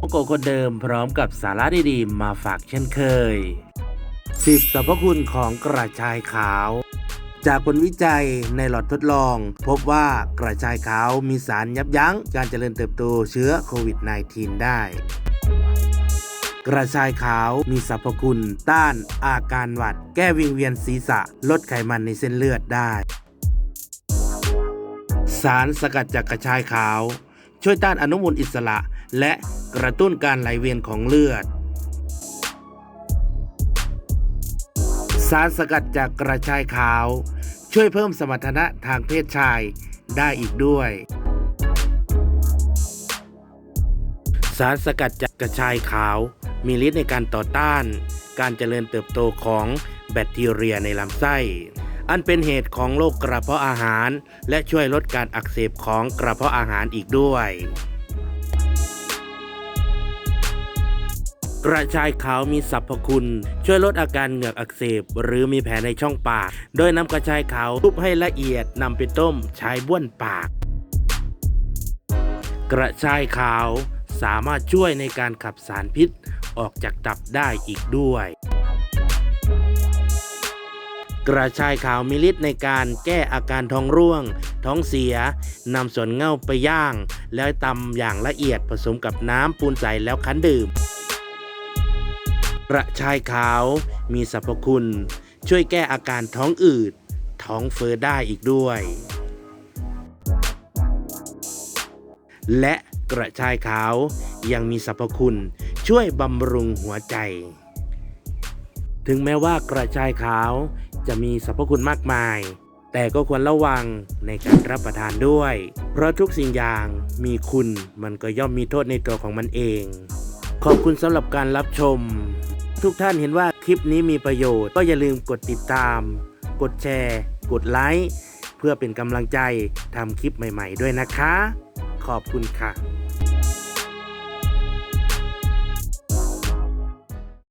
โกโกคนเดิมพร้อมกับสาระดีๆ มาฝากเช่นเคย 10สรรพคุณของกระชายขาว จากผลวิจัยในหลอดทดลอง พบว่ากระชายขาวมีสารยับยั้งการเจริญเติบโตเชื้อโควิด -19 ได้กระชายขาวมีสรรพคุณ ต้านอาการหวัด แก้วิงเวียนศีรษะ ลดไขมันในเส้นเลือดได้ สารสกัดจากกระชายขาว ช่วยต้านอนุมูลอิสระ และกระตุ้นการไหลเวียนของเลือด สารสกัดจากกระชายขาว ช่วยเพิ่มสมรรถนะทางเพศชายได้อีกด้วย สารสกัดจากกระชายขาว มีฤทธิ์ในการต่อต้าน การเจริญเติบโตของแบคทีเรียในลำไส้ อันเป็นเหตุของโรคกระเพาะอาหาร และช่วยลดการอักเสบของกระเพาะอาหารอีกด้วย กระชายขาวมีสรรพคุณ ช่วยลดอาการเหงือกอักเสบ หรือมีแผลในช่องปาก โดยนำกระชายขาวทุบให้ละเอียดนำไปต้มใช้บ้วนปาก กระชายขาวสามารถช่วยในการขับสารพิษออกจากตับได้อีกด้วย กระชายขาวมีฤทธิ์ในการแก้อาการท้องร่วง ท้องเสียนำส่วนเง่าไปย่าง แล้วตำอย่างละเอียดผสมกับน้ำปูนใสแล้วคั้นดื่ม กระชายขาวมีสรรพคุณ ช่วยแก้อาการท้องอืด ท้องเฟ้อได้อีกด้วย และกระชายขาวยังมีสรรพคุณช่วยบำรุงหัวใจ ถึงแม้ว่ากระชายขาวจะมีสรรพคุณมากมาย แต่ก็ควรระวังในการรับประทานด้วย เพราะทุกสิ่งอย่างมีคุณมันก็ย่อมมีโทษในตัวของมันเอง ขอบคุณสำหรับการรับชม ทุกท่านเห็นว่าคลิปนี้มีประโยชน์ ก็อย่าลืมกดติดตาม กดแชร์ กดไลค์เพื่อเป็นกำลังใจทำคลิปใหม่ ๆ ด้วยนะคะ ขอบคุณค่ะ